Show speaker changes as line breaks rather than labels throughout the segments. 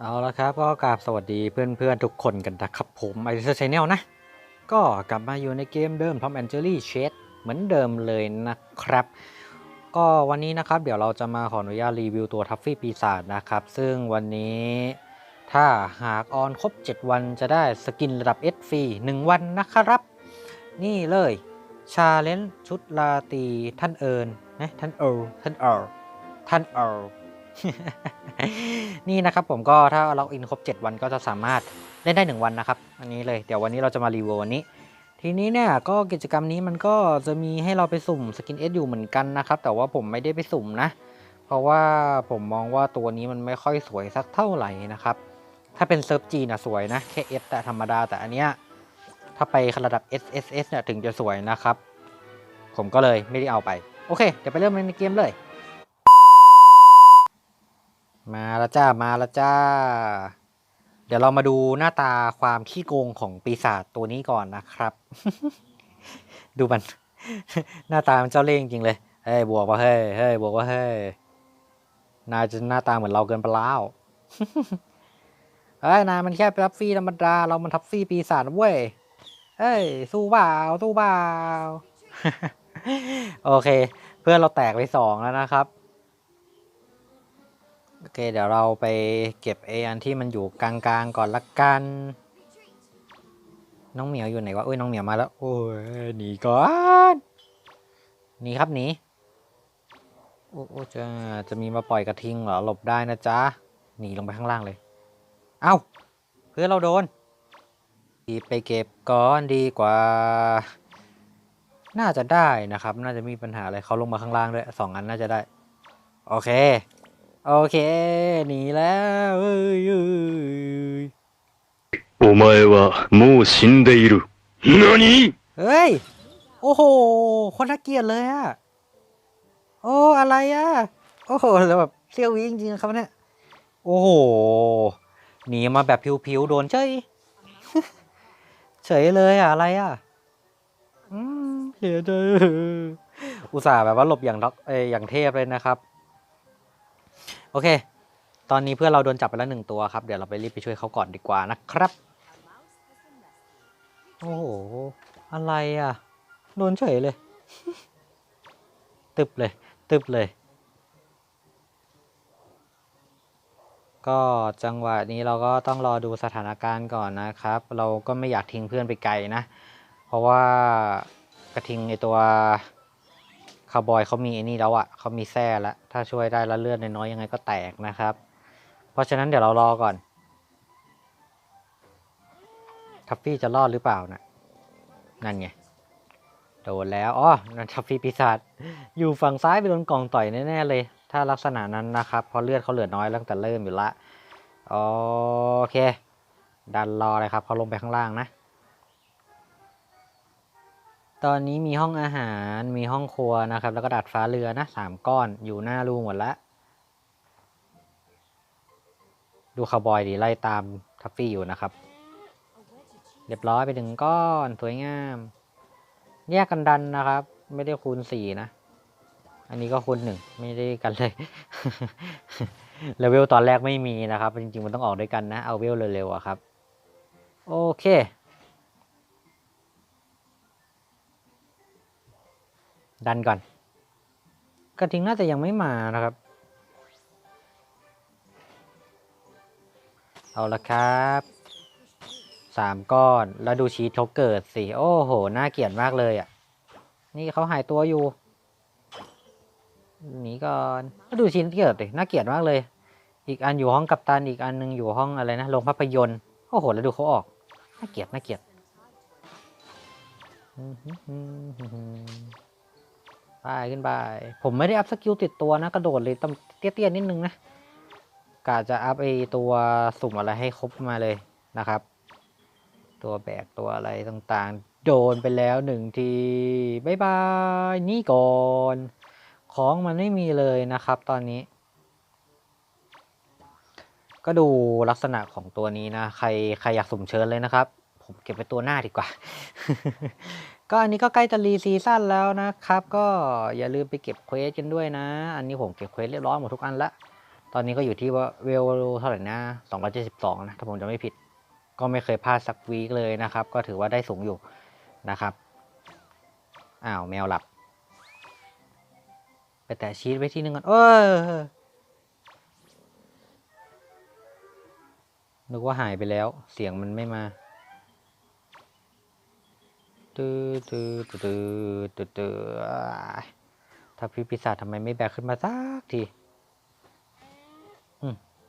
เอาละครับก็กราบสวัสดีเพื่อนๆทุกคนกันนะครับผมไอซ์ชแนลนะ ก็กลับมาอยู่ในเกมเดิมทอมแอนเจอรี่เชดเหมือนเดิมเลยนะครับ ก็วันนี้นะครับเดี๋ยวเราจะมาขออนุญาตรีวิวตัวทัฟฟี่ปีศาจนะครับ ซึ่งวันนี้ถ้าหากออนครบ 7 วันจะได้สกินระดับ S ฟรี1วันนะครับ นี่เลยชาเลนจ์ชุดลาตีท่านเอิญนะท่านเอิลท่านเอิลท่านเอิล นี่นะครับผมก็ถ้าล็อกอินครบ 7 วันก็จะสามารถเล่นได้ 1 วันนะครับ อันนี้เลยเดี๋ยววันนี้เราจะมารีวิววันนี้ ทีนี้เนี่ยก็กิจกรรมนี้มันก็จะมีให้เราไปสุ่มสกินเอสอยู่เหมือนกันนะครับ แต่ว่าผมไม่ได้ไปสุ่มนะ เพราะว่าผมมองว่าตัวนี้มันไม่ค่อยสวยสักเท่าไหร่นะครับ ถ้าเป็นเซิร์ฟจีนะสวยนะแค่ S แต่ธรรมดาแต่อันเนี้ยถ้าไประดับ S S S เนี่ยถึงจะสวยนะครับ ผมก็เลยไม่ได้เอาไป โอเค เดี๋ยวไปเริ่มในเกมเลย มาล้วจ้ามาล้วจ้า เดี๋ยวเรามาดูหน้าตาความขี้โกงของปีศาจตัวนี้ก่อนนะครับ ดูมัน หน้าตามันเจ้าเล่ห์จริงเลยเฮ้ยบวกว่าเฮ้ยเฮ้ยบวกว่าเฮ้ยนายจะหน้าตาเหมือนเราเกินไปแล้วเฮ้ยนายมันแค่ทัฟฟี่ธรรมดาเรามันทัฟฟี่ปีศาจเว้ยเฮ้ยสู้เปล่าสู้เปล่าโอเค เพื่อนเราแตกไปสองแล้วนะครับ โอเค เดี๋ยวเราไปเก็บไออันที่มันอยู่กลางๆก่อนละกัน น้องเหมียวอยู่ไหนวะเอ้ยน้องเหมียวมาแล้ว โอ้ยหนีก่อนหนีครับหนีโอ้โอ้จะจะมีมาปล่อยกระทิงเหรอหลบได้นะจ๊ะหนีลงไปข้างล่างเลย เอ้าเพื่อเราโดนไปเก็บก่อนดีกว่า น่าจะได้นะครับ น่าจะมีปัญหาอะไรเขาลงมาข้างล่างด้วยสองอันน่าจะได้ โอเค โอเค หนีแล้วเอ้ยเอ้ย
お前はもう死んでいる。何
เฮ้ย โอ้โห คนน่าเกลียดเลยอะโอ้ อะไรอะโอ้โห แล้วแบบเซี่ยววิจริงๆครับเนี่ย โอ้โห หนีมาแบบผิวๆ โดนเฉย เฉยเลยอะอะไรอะอืมเสียใจอุตส่าห์แบบว่าหลบอย่างด็อกเอยอย่างเทพเลยนะครับ โอเค ตอนนี้เพื่อนเราโดนจับไปแล้วหนึ่งตัวครับ เดี๋ยวเราไปรีบไปช่วยเขาก่อนดีกว่านะครับ โอ้โห อะไรอะ โดนเฉยเลย ตึบเลย ตึบเลย ก็จังหวะนี้เราก็ต้องรอดูสถานการณ์ก่อนนะครับ เราก็ไม่อยากทิ้งเพื่อนไปไกลนะ เพราะว่ากระทิงในตัว คาวบอยเขามีไอ้นี่แล้วอะ่ะเขามีแส้แล้วถ้าช่วยได้แล้วเลือดน้อยๆยังไงก็แตกนะครับ เพราะฉะนั้นเดี๋ยวเรารอก่อน ทัฟฟี่จะรอดหรือเปล่านะนั่นไงโดนแล้วอ๋อนั่นทัฟฟี่ปีศาจอยู่ฝั่งซ้ายไปโดนกล่องต่อยแน่ๆเลย ถ้าลักษณะนั้นนะครับเพราะเลือดเขาเหลือน้อยตั้งแต่เริ่มอยู่ละโอเค ดันรอเลยครับเขาลงไปข้างล่างนะ ตอนนี้มีห้องอาหารมีห้องครัวนะครับ แล้วก็ดัดฟ้าเรือนะสามก้อนอยู่หน้ารูหมดละดูคาวบอยดีไล่ตามทัฟฟี่อยู่นะครับ เรียบร้อยไปหนึ่งก้อนสวยงาม แยกกันดันนะครับ ไม่ได้คูณสี่นะ อันนี้ก็คูณหนึ่งไม่ได้กันเลยเลเวลตอนแรกไม่มีนะครับ จริงๆมันต้องออกด้วยกันนะ เอาเวลเร็วๆอะครับ โอเค ดันก่อน กระทิงน่าจะยังไม่มานะครับ เอาละครับสามก้อน แล้วดูชีทเขาเกิดสิโอ้โห น่าเกลียดมากเลยอะ นี่เขาหายตัวอยู่หนีก่อนแล้วดูชีทเกิดดิน่าเกลียดมากเลย อีกอันอยู่ห้องกัปตันอีกอันหนึงอยู่ห้องอะไรนะโรงภาพยนตร์โอ้โห แล้วดูเขาออก น่าเกลียด น่าเกลียด ไปขึ้นไป ผมไม่ได้อัพสกิลติดตัวนะ กระโดดเลยตำเตี้ยๆนิดนึงนะกะจะอัพไอตัวสุ่มอะไรให้ครบมาเลยนะครับ ตัวแบกตัวอะไรต่างๆ โดนไปแล้วหนึ่งทีบายบาย นี่ก่อน ของมันไม่มีเลยนะครับตอนนี้ ก็ดูลักษณะของตัวนี้นะ ใครใครอยากสุ่มเชิญเลยนะครับ ผมเก็บไปตัวหน้าดีกว่า ก็อันนี้ก็ใกล้จะรีซีซั่นแล้วนะครับ ก็อย่าลืมไปเก็บเควสกันด้วยนะ อันนี้ผมเก็บเควสเรียบร้อยหมดทุกอันละตอนนี้ก็อยู่ที่ว่าเวลเท่าไหร่นะ272นะถ้าผมจะไม่ผิด ก็ไม่เคยพลาดสักวีคเลยนะครับ ก็ถือว่าได้สูงอยู่นะครับอ้าวแมวหลับ ไปแตะชีสไว้ที่นึงก่อนเออนึกว่าหายไปแล้ว เสียงมันไม่มา ตื้อตื้อตื้อตื้อตื้อถ้าพี่ปีศาจทำไมไม่แบกขึ้นมาสักที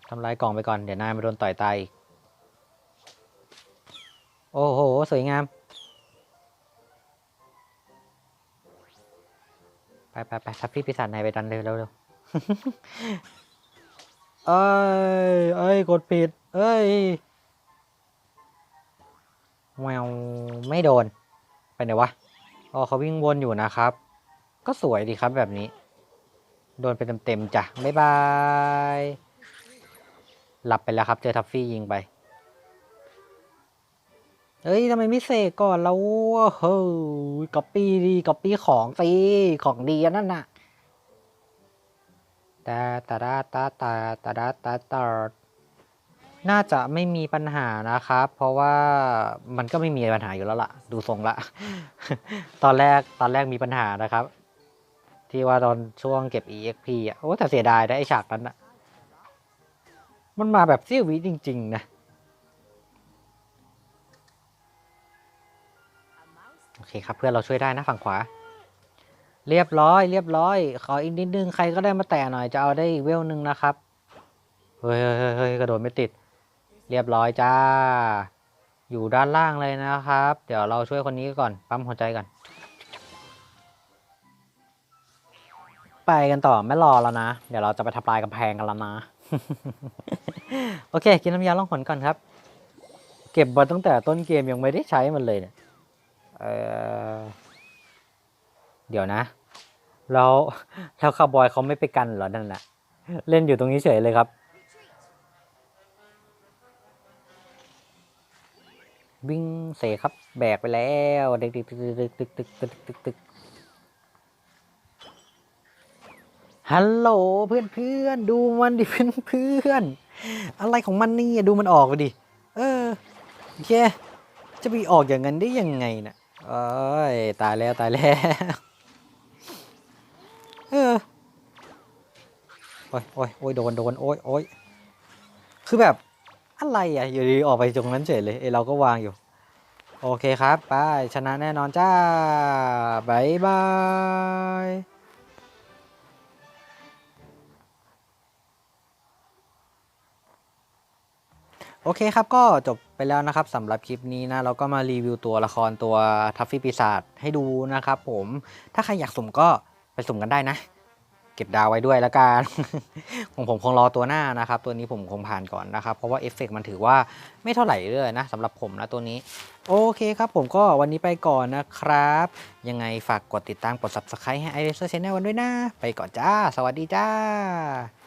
ทำลายกล่องไปก่อน เดี๋ยวนายมาโดนต่อยตายอีก โอ้โห สวยงาม ไปไปไปทับพี่ปีศาจนายไปดันเร็วเร็วเร็วเอ้ยเอ้ย กดผิด เอ้ยแววไม่โดน ไปไหนวะอ๋อเขาวิ่งวนอยู่นะครับ ก็สวยดีครับแบบนี้ โดนไปเต็มๆจ้ะบ๊ายบาย หลับไปแล้วครับ เจอทัฟฟี่ยิงไปเอ้ยทำไมไม่เสกก่อนแล้วเฮ้ยก๊อปปี้ดีก๊อปปี้ของสิของดีนั่นน่ะตาตาดาตาตาตาดาตาตา น่าจะไม่มีปัญหานะครับ เพราะว่ามันก็ไม่มีปัญหาอยู่แล้วล่ะ ดูทรงละ ตอนแรกตอนแรกมีปัญหานะครับ ที่ว่าตอนช่วงเก็บ EXP อะโอ้แต่เสียดายนะไอฉากนั้นอะมันมาแบบเสี้ยววิจริง ๆ นะ โอเคครับเพื่อนเราช่วยได้นะฝั่งขวา เรียบร้อย เรียบร้อย ขออีกนิดนึง ใครก็ได้มาแตะหน่อยจะเอาได้อีกเวลหนึ่งนะครับ เฮ้ยเฮ้ยเฮ้ยกระโดดไม่ติด เรียบร้อยจ้า อยู่ด้านล่างเลยนะครับ เดี๋ยวเราช่วยคนนี้ก่อน ปั๊มหัวใจก่อน ไปกันต่อไม่รอแล้วนะ เดี๋ยวเราจะไปทำลายกำแพงกันแล้วนะ โอเค กินน้ำยาล่องหนก่อนครับ เก็บมาตั้งแต่ต้นเกมยังไม่ได้ใช้มันเลยเนี่ยเออเดี๋ยวนะ แล้วแล้วคาวบอยเขาไม่ไปกันเหรอนั่นน่ะเล่นอยู่ตรงนี้เฉยเลยครับ วิ่งเสครับ แบกไปแล้วดึกดึกดึกดึกดึกดึกดึกดึกดึกฮัลโหลเพื่อนเพื่อนๆดูมันดิเพื่อนเพื่อนๆอะไรของมันนี่ดูมันออกไปดิ เออโอเคจะไปออกอย่างนั้นได้ยังไงนะ่ะเอ้ยตายแล้วตายแล้ว เออโอ้ยโอ้ยโอ้ยโดนโดนโอ้ยโอ้ยคือแบบ อะไรอะอยู่ดีออกไปตรงนั้นเฉยเลยเอเราก็วางอยู่ โอเคครับไปชนะแน่นอนจ้าบายบายโอเคครับก็จบไปแล้วนะครับสำหรับคลิปนี้นะเราก็มารีวิวตัวละครตัวทัฟฟี่ปีศาจให้ดูนะครับผมถ้าใครอยากสุ่มก็ไปสุ่มกันได้นะ เก็บดาวไว้ด้วยแล้วกัน ของผมคงรอตัวหน้านะครับ ตัวนี้ผมคงผ่านก่อนนะครับ เพราะว่าเอฟเฟกต์มันถือว่าไม่เท่าไหร่เลยนะสำหรับผมนะตัวนี้ โอเคครับผมก็วันนี้ไปก่อนนะครับ ยังไงฝากกดติดตามกด subscribe ให้ i r e s e r Channel กันด้วยนะ ไปก่อนจ้า สวัสดีจ้า